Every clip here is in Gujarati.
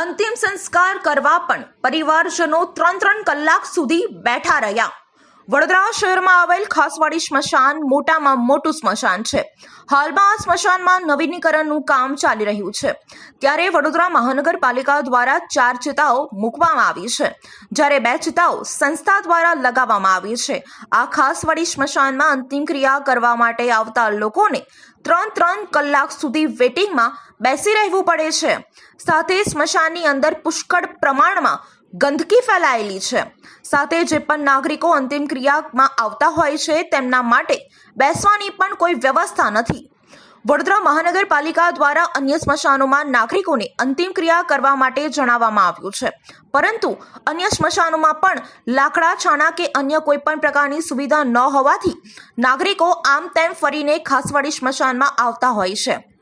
અંતિમ સંસ્કાર કરવા પણ પરિવારજનો ત્રણ ત્રણ કલાક સુધી બેઠા રહ્યા. વડોદરા શહેરમાં આવેલ ખાસવાડી સ્મશાન મોટામાં મોટું સ્મશાન છે. હાલમાં આ સ્મશાનમાં નવીનીકરણનું કામ ચાલી રહ્યું છે. ત્યારે વડોદરા મહાનગરપાલિકા દ્વારા ચાર ચિતાઓ મૂકવામાં આવી છે. જ્યારે બે ચિતાઓ સંસ્થા દ્વારા લગાવવામાં આવી છે. આ ખાસવાડી સ્મશાનમાં અંતિમ ક્રિયા કરવા માટે આવતા લોકોને ત્રણ ત્રણ કલાક સુધી વેટિંગમાં બેસી રહેવું પડે છે. સાથે સ્મશાનની અંદર પુષ્કળ પ્રમાણમાં ગંદકી ફેલાયેલી છે. સાથે જે પણ નાગરિકો અંતિમ ક્રિયામાં આવતા હોય છે, તેમના માટે બેસવાની પણ કોઈ વ્યવસ્થા નથી. વડોદરા મહાનગરપાલિકા દ્વારા અન્ય સ્મશાનોમાં નાગરિકોને અંતિમ ક્રિયા કરવા માટે જણાવવામાં આવ્યું છે. પરંતુ અન્ય સ્મશાનોમાં પણ લાકડા, છાણા કે અન્ય કોઈ પણ પ્રકારની સુવિધા ન હોવાથી નાગરિકો આમ તેમ ફરીને ખાસવાડી સ્મશાનમાં આવતા હોય છે.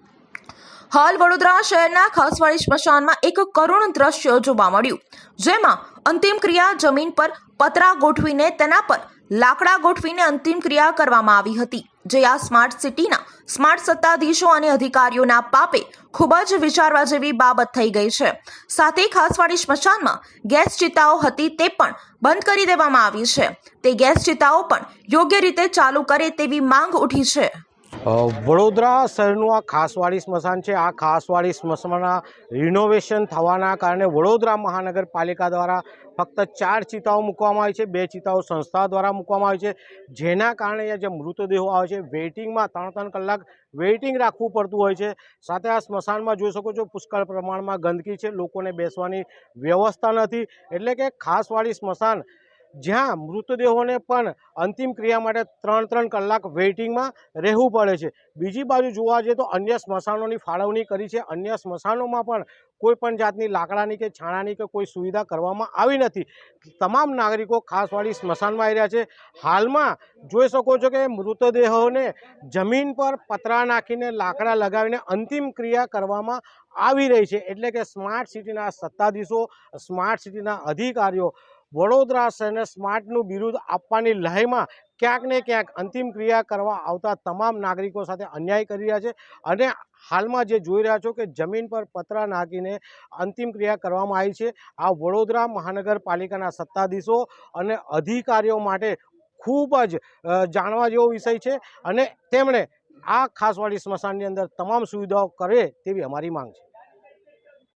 હાલ વડોદરા શહેરના ખાસવાડી સ્મશાનમાં એક કરુણ દ્રશ્ય જોવા મળ્યું. જેમાં અંતિમ ક્રિયા જમીન પર પતરા ગોઠવીને તેના પર લાકડા ગોઠવીને અંતિમ ક્રિયા કરવામાં આવી હતી. જે આ સ્માર્ટ સિટીના સ્માર્ટ સત્તાધીશો અને અધિકારીઓના પાપે ખૂબ જ વિચારવા જેવી બાબત થઈ ગઈ છે. સાથે ખાસવાડી સ્મશાનમાં ગેસ ચિતાઓ હતી તે પણ બંધ કરી દેવામાં આવી છે. તે ગેસ ચિતાઓ પણ યોગ્ય રીતે ચાલુ કરે તેવી માંગ ઉઠી છે. વડોદરા શહેરનું આ ખાસવાડી સ્મશાન છે. આ ખાસવાડી સ્મશાનના રિનોવેશન થવાના કારણે વડોદરા મહાનગરપાલિકા દ્વારા ફક્ત ચાર ચિતાઓ મૂકવામાં આવી છે. બે ચિતાઓ સંસ્થા દ્વારા મૂકવામાં આવી છે. જેના કારણે જે મૃતદેહો આવે છે, વેઇટિંગમાં ત્રણ ત્રણ કલાક વેઇટિંગ રાખવું પડતું હોય છે. સાથે આ સ્મશાનમાં જોઈ શકો છો, પુષ્કળ પ્રમાણમાં ગંદકી છે. લોકોને બેસવાની વ્યવસ્થા નથી. એટલે કે ખાસવાડી સ્મશાન જ્યાં મૃતદેહોને પણ અંતિમ ક્રિયા માટે ત્રણ ત્રણ કલાક વેઇટિંગમાં રહેવું પડે છે. બીજી બાજુ જોવા જઈએ તો અન્ય સ્મશાનોની ફાળવણી કરી છે. અન્ય સ્મશાનોમાં પણ કોઈ પણ જાતની લાકડાની કે છાણાની કે કોઈ સુવિધા કરવામાં આવી નથી. તમામ નાગરિકો ખાસવાળી સ્મશાનમાં આવી રહ્યા છે. હાલમાં જોઈ શકો છો કે મૃતદેહોને જમીન પર પતરા નાખીને લાકડા લગાવીને અંતિમ ક્રિયા કરવામાં આવી રહી છે. એટલે કે સ્માર્ટ સિટીના સત્તાધીશો, સ્માર્ટ સિટીના અધિકારીઓ વડોદરા શહેરને સ્માર્ટનું બિરુદ આપવાની લહેમાં ક્યાંક ને ક્યાંક અંતિમ ક્રિયા કરવા આવતા તમામ નાગરિકો સાથે અન્યાય કરી રહ્યા છે અને હાલમાં જે જોઈ રહ્યા છો કે જમીન પર પતરા નાખીને અંતિમ ક્રિયા કરવામાં આવી છે. આ વડોદરા મહાનગરપાલિકાના સત્તાધીશો અને અધિકારીઓ માટે ખૂબ જ જાણવા જેવો વિષય છે અને તેમણે આ ખાસવાડી સ્મશાનની અંદર તમામ સુવિધાઓ કરે તેવી અમારી માંગ છે.